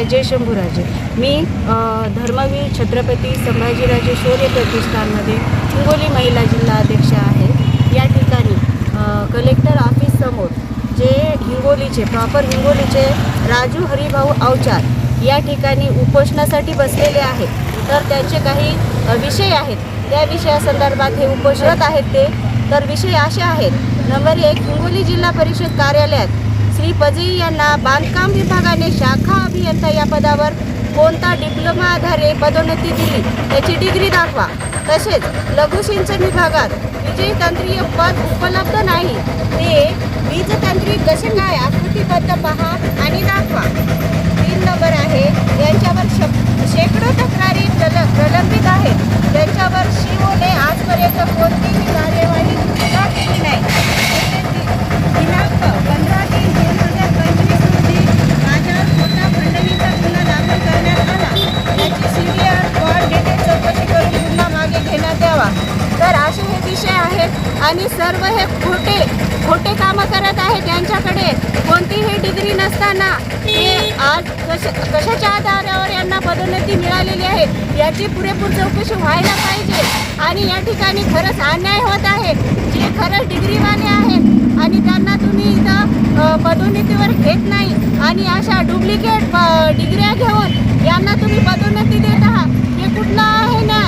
आहे जय शंभूराजे. मी धर्मवीर छत्रपती संभाजीराजे शौर्य प्रतिष्ठानमध्ये हिंगोली महिला जिल्हा अध्यक्ष आहे. या ठिकाणी कलेक्टर ऑफिससमोर जे हिंगोलीचे प्रॉपर हिंगोलीचे राजू हरिभाऊ अवचार या ठिकाणी उपोषणासाठी बसलेले आहेत. तर त्यांचे काही विषय आहेत. त्या विषयासंदर्भात हे उपोषणात आहेत ते. तर विषय असे आहेत. नंबर एक हिंगोली जिल्हा परिषद कार्यालयात श्री पजी यांना बांधकाम विभागाने शाखा अभियंता या पदावर कोणता डिप्लोमा आधारे पदोन्नती दिली त्याची डिग्री दाखवा. तसेच लघुसिंचन विभागात विजयतंत्रीय पद उपलब्ध नाही. ते वीजतांत्रिक कसे काय आकृतीबद्ध पहा आणि घेण्यात यावा. तर असे हे विषय आहेत आणि सर्व हे खोटे खोटे कामं करत आहेत यांच्याकडे कोणतीही डिग्री नसताना हे आज कश कशाच्या आधारावर यांना पदोन्नती मिळालेली आहे याची पुरेपूर चौकशी व्हायला पाहिजे. आणि या ठिकाणी खरंच अन्याय होत आहे. जे खरंच डिग्रीवाले आहेत आणि त्यांना तुम्ही इथं पदोन्नतीवर घेत नाही आणि अशा डुप्लिकेट डिग्र्या घेऊन यांना तुम्ही पदोन्नती देत आहात हे कुठलं आहे ना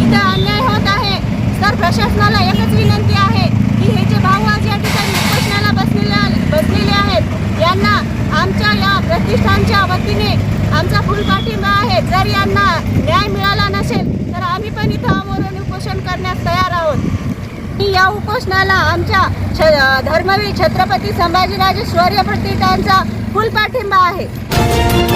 इथं अन्याय होत आहे तर प्रशासनाला एकच विनंती आहे की हे जे भाऊ आज या ठिकाणी उपोषणाला बसलेले बसलेले आहेत यांना आमच्या या प्रतिष्ठानच्या वतीने आमचा फुल पाठिंबा आहे. जर यांना न्याय मिळाला नसेल तर आम्ही पण इथं अमोलन उपोषण करण्यास तयार आहोत. आणि या उपोषणाला आमच्या छ धर्मवीर छत्रपती संभाजीराजे शौर्य प्रतिष्ठानचा फुल पाठिंबा आहे.